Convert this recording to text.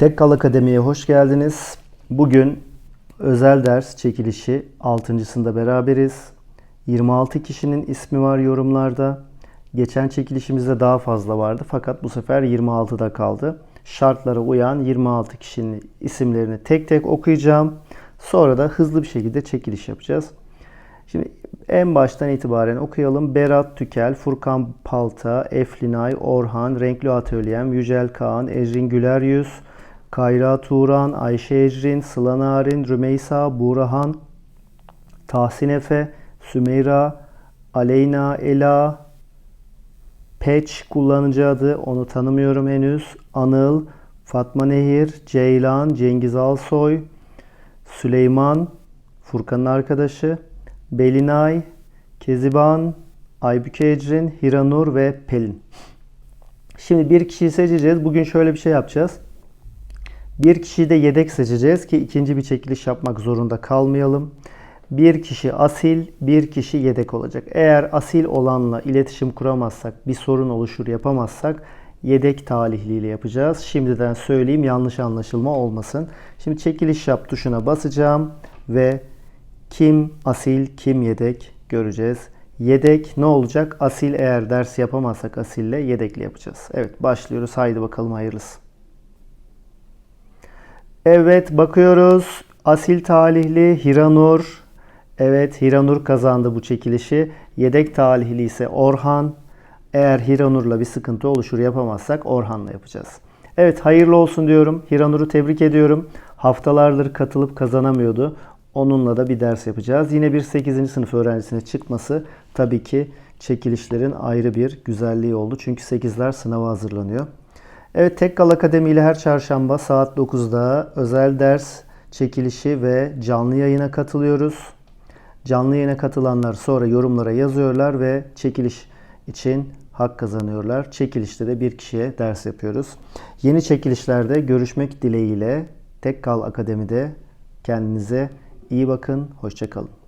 Tekkal Akademi'ye hoş geldiniz. Bugün özel ders çekilişi 6.sında beraberiz. 26 kişinin ismi var yorumlarda. Geçen çekilişimizde daha fazla vardı fakat bu sefer 26'da kaldı. Şartlara uyan 26 kişinin isimlerini tek tek okuyacağım. Sonra da hızlı bir şekilde çekiliş yapacağız. Şimdi en baştan itibaren okuyalım. Berat Tükel, Furkan Palta, Eflinay, Orhan, Renkli Atölyem, Yücel Kaan, Ecrin Güler Yüz, Kayra Turan, Ayşe Ecrin, Sıla Narin, Rümeysa, Buğrahan, Tahsin Efe, Sümeyra, Aleyna Ela, Peç kullanıcı adı onu tanımıyorum henüz. Anıl, Fatma Nehir, Ceylan, Cengiz Alsoy, Süleyman, Furkan'ın arkadaşı, Belinay, Keziban, Aybüke Ecrin, Hiranur ve Pelin. Şimdi bir kişiyi seçeceğiz. Bugün şöyle bir şey yapacağız. Bir kişiyi de yedek seçeceğiz ki ikinci bir çekiliş yapmak zorunda kalmayalım. Bir kişi asil, bir kişi yedek olacak. Eğer asil olanla iletişim kuramazsak, bir sorun oluşur yapamazsak yedek talihliyle yapacağız. Şimdiden söyleyeyim yanlış anlaşılma olmasın. Şimdi çekiliş yap tuşuna basacağım ve kim asil, kim yedek göreceğiz. Yedek ne olacak? Asil eğer ders yapamazsak asille yedekli yapacağız. Evet başlıyoruz. Haydi bakalım hayırlısı. Evet bakıyoruz. Asil talihli Hiranur. Evet Hiranur kazandı bu çekilişi. Yedek talihli ise Orhan. Eğer Hiranur'la bir sıkıntı oluşur yapamazsak Orhan'la yapacağız. Evet hayırlı olsun diyorum. Hiranur'u tebrik ediyorum. Haftalardır katılıp kazanamıyordu. Onunla da bir ders yapacağız. Yine bir 8. sınıf öğrencisine çıkması tabii ki çekilişlerin ayrı bir güzelliği oldu. Çünkü 8'ler sınava hazırlanıyor. Evet Tekkal Akademi ile her çarşamba saat 9'da özel ders çekilişi ve canlı yayına katılıyoruz. Canlı yayına katılanlar sonra yorumlara yazıyorlar ve çekiliş için hak kazanıyorlar. Çekilişte de bir kişiye ders yapıyoruz. Yeni çekilişlerde görüşmek dileğiyle Tekkal Akademi'de kendinize iyi bakın. Hoşçakalın.